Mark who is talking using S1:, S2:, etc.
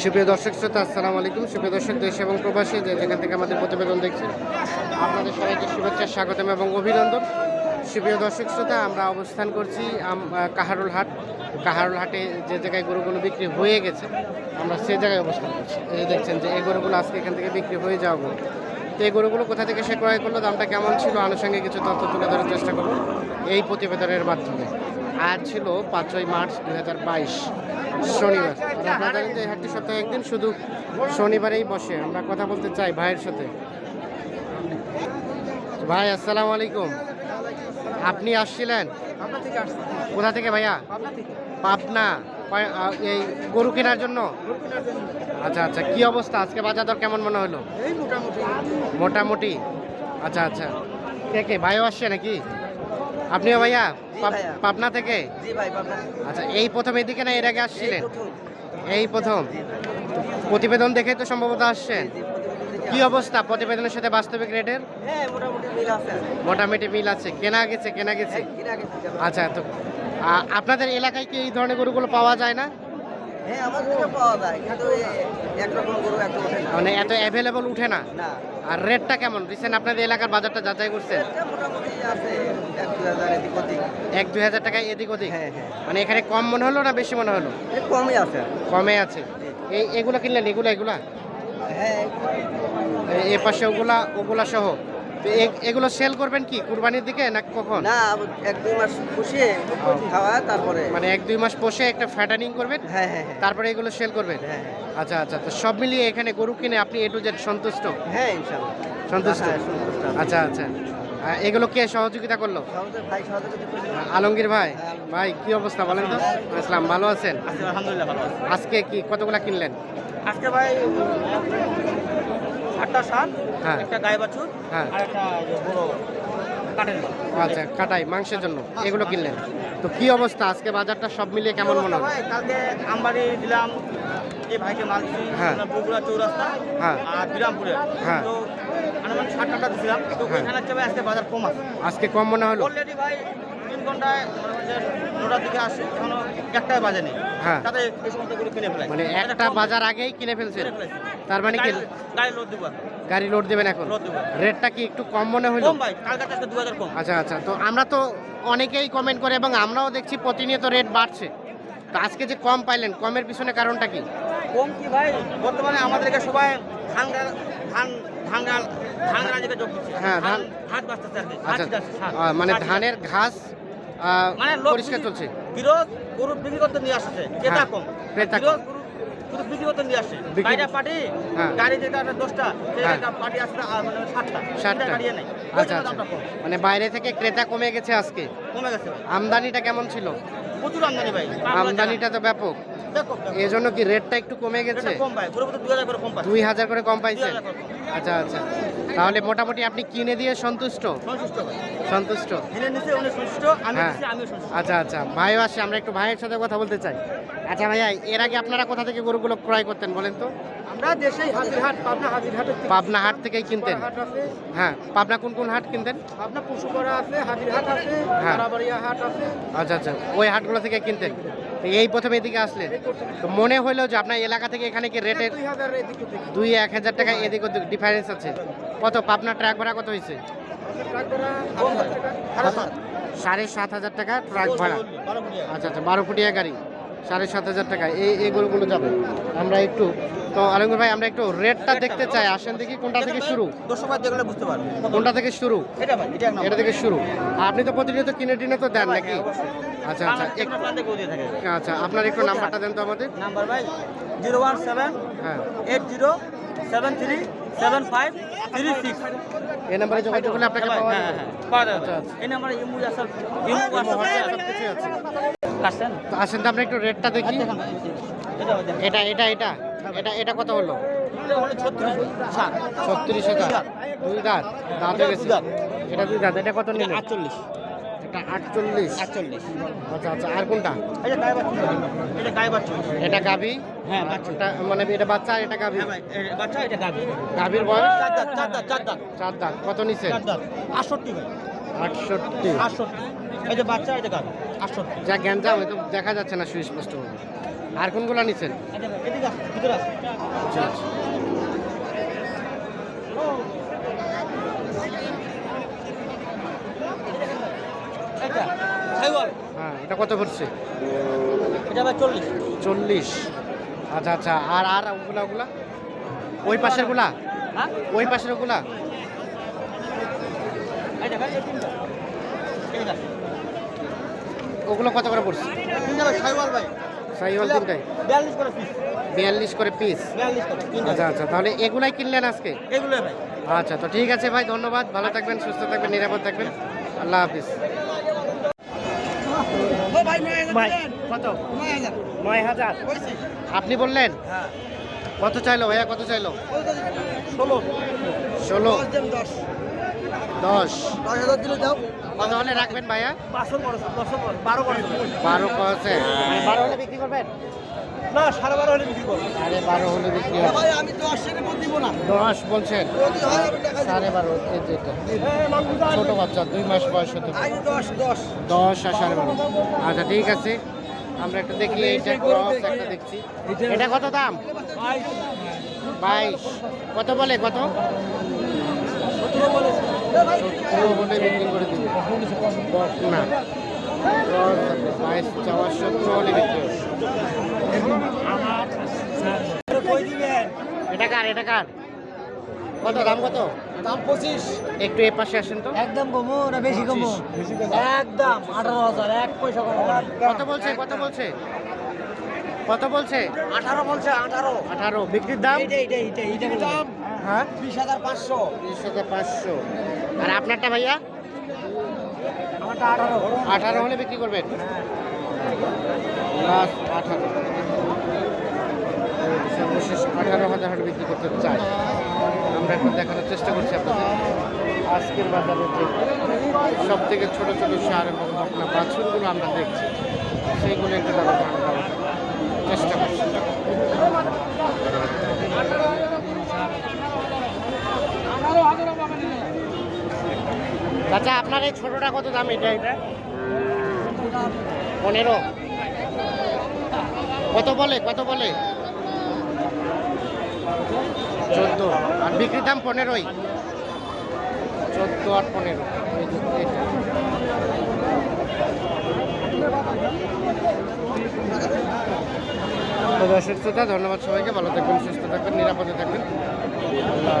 S1: সুপ্রিয় দর্শক শ্রোতা, আসসালামু আলাইকুম। সুপ্রিয় দর্শক, দেশ এবং প্রবাসী, যে যেখান থেকে আমাদের প্রতিবেদন দেখছেন, আপনাদের সবাইকে শুভেচ্ছা, স্বাগতম এবং অভিনন্দন। সুপ্রিয় দর্শক শ্রোতা, আমরা অবস্থান করছি কাহারুল হাট। কাহারুল হাটে যে জায়গায় গরুগুলো বিক্রি হয়ে গেছে, আমরা সেই জায়গায় অবস্থান করছি। এই দেখছেন যে এই গরুগুলো আজকে এখান থেকে বিক্রি হয়ে যাওয়া গরু। তো এই গরুগুলো কোথা থেকে সে ক্রয় করল, দামটা কেমন ছিল, আনুষঙ্গিক কিছু তথ্য তুলে ধরার চেষ্টা করব এই প্রতিবেদনের মাধ্যমে। আজ ছিল পাঁচই মার্চ দু হাজার বাইশ শনিবার। আপনারা জানেন যে হাটটি সপ্তাহে একদিন শুধু শনিবারেই বসে। আমরা কথা বলতে চাই ভাইয়ের সাথে। ভাই আসসালামু আলাইকুম। আপনি আসছিলেন? কোথা থেকে ভাইয়া? পাবনা এই গরু কেনার জন্য? আচ্ছা আচ্ছা কি অবস্থা? আজকে বাজার দর কেমন মনে হলো?
S2: মোটামুটি।
S1: আচ্ছা আচ্ছা। কে কে? ভাইও আসছে নাকি? আপনিও ভাইয়া? পাব- পাবনা থেকে? আচ্ছা এই প্রথম এদিকে না এর আগে আসছিলেন?
S2: এই প্রথম।
S1: প্রতিবেদন দেখে তো সম্ভবত আসছেন। কি অবস্থা প্রতিবেদনের সাথে বাস্তবিক রেটের?
S2: হ্যাঁ মোটামুটি মিল আছে।
S1: কেনা গেছে কেনা গেছে।
S2: হ্যাঁ।
S1: আচ্ছা তো আপনাদের এলাকায় কি এই ধরনের গরুগুলো পাওয়া যায় না?
S2: হ্যাঁ আমার কাছে পাওয়া যায় কিন্তু একরকম গরু এত ওঠে না।
S1: মানে এত অ্যাভেলেবল উঠে না? আর রেটটা কেমন? রিসেন্ট আপনাদের এলাকার বাজারটা যাচাই করছেন?
S2: মোটামুটি আছে এক দুই হাজার
S1: টাকায় এদিক ওদিক?
S2: হ্যাঁ হ্যাঁ।
S1: মানে এখানে কম মনে হলো না বেশি মনে হলো?
S2: কমই আছে।
S1: কমে আছে। এই এগুলো কিনলেন? এগুলো এগুলা?
S2: হ্যাঁ
S1: এ- পাশে ওগুলা ওগুলা সহ? এগুলো সেল করবেন কি কুরবানির দিকে না কখন?
S2: না এক দুই মাস পুষিয়ে খাওয়া তারপরে
S1: মানে এক দুই মাস পোষে একটা ফ্যাটানিং করবেন
S2: হ্যাঁ হ্যাঁ হ্যাঁ।
S1: তারপরে এগুলো সেল করবেন?
S2: হ্যাঁ
S1: আচ্ছা আচ্ছা তো সব মিলিয়ে এখানে গরু কিনে আপনি এ টু জেড সন্তুষ্ট?
S2: হ্যাঁ ইনশাল্লাহ
S1: সন্তুষ্ট?
S2: হ্যাঁ, সন্তুষ্ট।
S1: আচ্ছা আচ্ছা। এগুলো কে সহযোগিতা করল?
S2: সহজে ভাই সহযোগিতা করলে।
S1: আলমগীর ভাই? ভাই কি অবস্থা বলেন তো? আসসালাম ভালো আছেন?
S2: আলহামদুলিল্লাহ ভালো আছে।
S1: আজকে কি কতগুলা কিনলেন?
S2: আজকে ভাই আটটা
S1: হ্যাঁ।
S2: একটা গায়ে বাছুর
S1: হ্যাঁ।
S2: আর একটা বড়
S1: আচ্ছা কাটাই মাংসের জন্য এগুলো কিনলেন তো কি অবস্থা আজকে বাজারটা সব মিলিয়ে কেমন মনে
S2: ভাই কালকে আমবাড়ি দিলাম এই ভাইকে মাল দিচ্ছি
S1: হ্যাঁ।
S2: বগুড়া চৌরাস্তা
S1: হ্যাঁ।
S2: আর বিরামপুরে
S1: হ্যাঁ।
S2: তো আনুমানিক ষাট টাকা দিছিলাম তো
S1: হ্যাঁ।
S2: ওইখানে আজকে বাজার কম আছে
S1: আজকে কম মনে হলো
S2: অলরেডি ভাই তিন ঘন্টায় নটার দিকে আসে এখনও একটাই বাজে নেই।
S1: হ্যাঁ।
S2: তাতে এই সমস্তগুলো কিনে ফেলাই
S1: মানে একটা বাজার আগেই কিনে ফেলছেন। তার মানে কি?
S2: গাড়ি লোড দিব
S1: গাড়ি লোড দেবেন এখন? রেটটা কি একটু কম মনে হলো?
S2: কম ভাই কালকে আজকে দু হাজার কম।
S1: আচ্ছা আচ্ছা। তো আমরা তো অনেকেই কমেন্ট করে এবং আমরাও দেখছি প্রতিনিয়ত রেট বাড়ছে। তো আজকে যে কম পাইলেন কমের পিছনে কারণটা কি?
S2: কম কি ভাই? বর্তমানে আমাদেরকে সবাই ধান ধান
S1: হ্যাঁ, ধান- আচ্ছা। মানে ধানের ঘাস
S2: মানে
S1: পরিষ্কার চলছে।
S2: বিরোধ গরু বিক্রি করতে নিয়ে আসছে। ক্রেতা
S1: হ্যাঁ,
S2: কম?
S1: ক্রেতা
S2: বিরোধ গরু বিক্রি করতে নিয়ে আসে বাইরে পার্টি
S1: হ্যাঁ।
S2: গাড়ি যেটা দশটা
S1: হ্যাঁ।
S2: সেটা পার্টি আসছে মানে সাতটা।
S1: ষাটটা
S2: গাড়ি নেই।
S1: আচ্ছা আচ্ছা। মানে বাইরে থেকে ক্রেতা কমে গেছে আজকে?
S2: কমে গেছে।
S1: আমদানিটা কেমন ছিল?
S2: প্রচুর আমদানি ভাই।
S1: আমদানিটা তো ব্যাপক। এই জন্য কি রেটটা একটু কমে গেছে? দুই হাজার করে কম পাইছেন
S2: 2000 করে কম।
S1: আচ্ছা আচ্ছা। তাহলে মোটামুটি আপনি কিনে দিয়ে সন্তুষ্ট? হ্যাঁ।
S2: সন্তুষ্ট।
S1: আচ্ছা আচ্ছা। ভাইও আসে আমরা একটু ভাইয়ের সাথে কথা বলতে চাই। আচ্ছা ভাইয়া এর আগে আপনারা কোথা থেকে গরুগুলো ক্রয় করতেন বলেন তো?
S2: আমরা দেশেই হাজিরহাট পাবনা হাজিরহাটের থেকে
S1: পাবনা হাট থেকেই কিনতেন?
S2: হাট
S1: হ্যাঁ পাবনা কোন কোন হাট কিনতেন?
S2: পাবনা পশুপাড়া আছে হাজিরহাট আছে
S1: হ্যাঁ।
S2: হাট আছে।
S1: আচ্ছা আচ্ছা। ওই হাটগুলো থেকে কিনতেন? তো এই প্রথমে এদিকে আসলেন। তো মনে হলো যে আপনার এলাকা থেকে এখানে কি রেটের
S2: দুই
S1: এক হাজার টাকা এদিক ওদিক ডিফারেন্স আছে। কত? পাবনা ট্রাক ভাড়া কত হয়েছে?
S2: সাড়ে সাত
S1: হাজার টাকা ট্রাক ভাড়া। আচ্ছা আচ্ছা বারো ফুটিয়া গাড়ি। সাড়ে সাত হাজার টাকা। এই এই গরুগুলো যাবে। আমরা একটু তো আলমগীর ভাই আমরা একটু রেটটা দেখতে চাই। আসেন দেখি কোনটা থেকে শুরু।
S2: বুঝতে
S1: কোনটা থেকে শুরু?
S2: এটা
S1: থেকে শুরু। আপনি তো প্রতিনিয়ত কিনে টিনে তো দেন নাকি? আচ্ছা আচ্ছা
S2: প্রান্তে থাকে।
S1: আচ্ছা আপনার একটু নাম্বারটা দেন তো আমাদের।
S2: নাম্বার ভাই জিরো ওয়ান সেভেন
S1: হ্যাঁ।
S2: Eight zero seven three seven five three six.
S1: এই নাম্বারে যোগাযোগ করলে আপনাকে পাওয়া
S2: হ্যাঁ
S1: যাবে।
S2: হ্যাঁ পাওয়া যাবে।
S1: আচ্ছা, আচ্ছা।
S2: এই নাম্বারে ইমু আসল ইমু
S1: হোয়াটসঅ্যাপ
S2: আসল
S1: সব কিছুই আছে।
S2: আসছেন?
S1: তো আসেন তো আমরা একটু রেটটা দেখি।
S2: এটা এটা।
S1: এটা এটা এটা। কত হলো?
S2: ছত্রিশ
S1: হাজার। দুই দাঁত। দাঁত হয়ে গেছে। এটা দুই দাঁত। এটা কত নিলেন
S2: আটচল্লিশ।
S1: এটা আটচল্লিশ।
S2: আটচল্লিশ।
S1: আচ্ছা আচ্ছা আর কোনটা?
S2: এটা গায়ে বাচ্চা এটা গায়ে বাচ্চা
S1: এটা গাভি?
S2: হ্যাঁ।
S1: মানে এটা বাচ্চা এটা
S2: বাচ্চা গাবে
S1: বয়স
S2: চার দাঁত চার দাঁত চার দাঁত।
S1: চার দাঁত। কত নিচে
S2: চার দাঁত। আটষট্টি ভাই।
S1: আটষট্টি।
S2: আটষট্টি। এই যে বাচ্চা এটা গাবে আটষট্টি।
S1: যা জ্ঞান যাও দেখা যাচ্ছে না সুস্পষ্ট আর কোনগুলো।
S2: ভিতরে আছে
S1: আচ্ছা আচ্ছা।
S2: এটা?
S1: হ্যাঁ এটা কত পড়ছে?
S2: এটা ভাই চল্লিশ।
S1: চল্লিশ। আচ্ছা আচ্ছা আর আর ওগুলা ওগুলা? ওই পাশেরগুলা?
S2: হ্যাঁ?
S1: ওই পাশের ওগুলা? ওগুলো কত করে পড়ছে?
S2: সাইওয়াল
S1: তিনটাই?
S2: বিয়াল্লিশ করে পিস
S1: বিয়াল্লিশ করে আচ্ছা আচ্ছা তাহলে এগুলাই কিনলেন আজকে?
S2: এগুলো ভাই।
S1: আচ্ছা তো ঠিক আছে ভাই ধন্যবাদ। ভালো থাকবেন সুস্থ থাকবেন নিরাপদ থাকবেন। আল্লাহ হাফিজ
S2: ও ভাই নয় হাজার
S1: ভাই
S2: দিলেন।
S1: কত?
S2: নয় হাজার।
S1: আপনি বললেন?
S2: হ্যাঁ।
S1: কত চাইলো ভাইয়া কত চাইলো?
S2: ষোলো।
S1: ষোলো।
S2: দশ দশ। হাজার দিলে দাও।
S1: কত হলে রাখবেন ভাইয়া?
S2: বারো
S1: বারো কছে বারো হলে বিক্রি করবেন?
S2: না সাড়ে বারো হলে বিক্রি করব।
S1: সাড়ে বারো হলে বিক্রি হবে।
S2: দশ
S1: বলছেন? সাড়ে বারো যেটা ছোট বাচ্চা দুই মাস বয়স হতে
S2: দশ
S1: আর সাড়ে বারো। আচ্ছা ঠিক আছে। আমরা একটা দেখি এইটা ক্রস একটা দেখছি। এটা কত দাম? বাইশ। কত বলে কত? সতেরো বলে বিক্রি করে দিবে। না। বাইশ চাওয়া সতেরো হলে বিক্রি এটা কার এটা কার? কত দাম কত?
S2: দাম পঁচিশ।
S1: একটু এ পাশে আসেন তো।
S2: একদম কমো না বেশি কমো একদম আঠারো হাজার এক পয়সা কমো।
S1: কত বলছে কত বলছে? কত বলছে?
S2: আঠারো বলছে আঠারো।
S1: আঠারো বিক্রির দাম?
S2: এইটা এইটা এইটা এইটা দাম?
S1: হ্যাঁ?
S2: বিশ হাজার পাঁচশো।
S1: তিরিশ হাজার পাঁচশো। আর আপনারটা ভাইয়া?
S2: আমারটা আঠারো।
S1: আঠারো হলে বিক্রি করবেন? লাস্ট আঠারো। সর্বশেষ আঠারো হাজার হলে বিক্রি করতে চাই। আমরা এখন দেখানোর চেষ্টা করছি আপনাদের। আজকের বাজারে যে সব থেকে ছোটো ছোটো সার এবং আপনার বাছুরগুলো আমরা দেখছি সেইগুলো একটু দাম দেওয়ার চেষ্টা করছি। আচ্ছা আপনার এই ছোটোটা কত দাম এটা এটা? পনেরো। কত বলে? কত বলে? চোদ্দ। আর বিক্রির দাম পনেরোই। চোদ্দ আর পনেরো। এই যে এটা। তো দর্শক শ্রোতা, ধন্যবাদ সবাইকে। ভালো থাকবেন, সুস্থ থাকবেন, নিরাপদে থাকবেন। আল্লাহ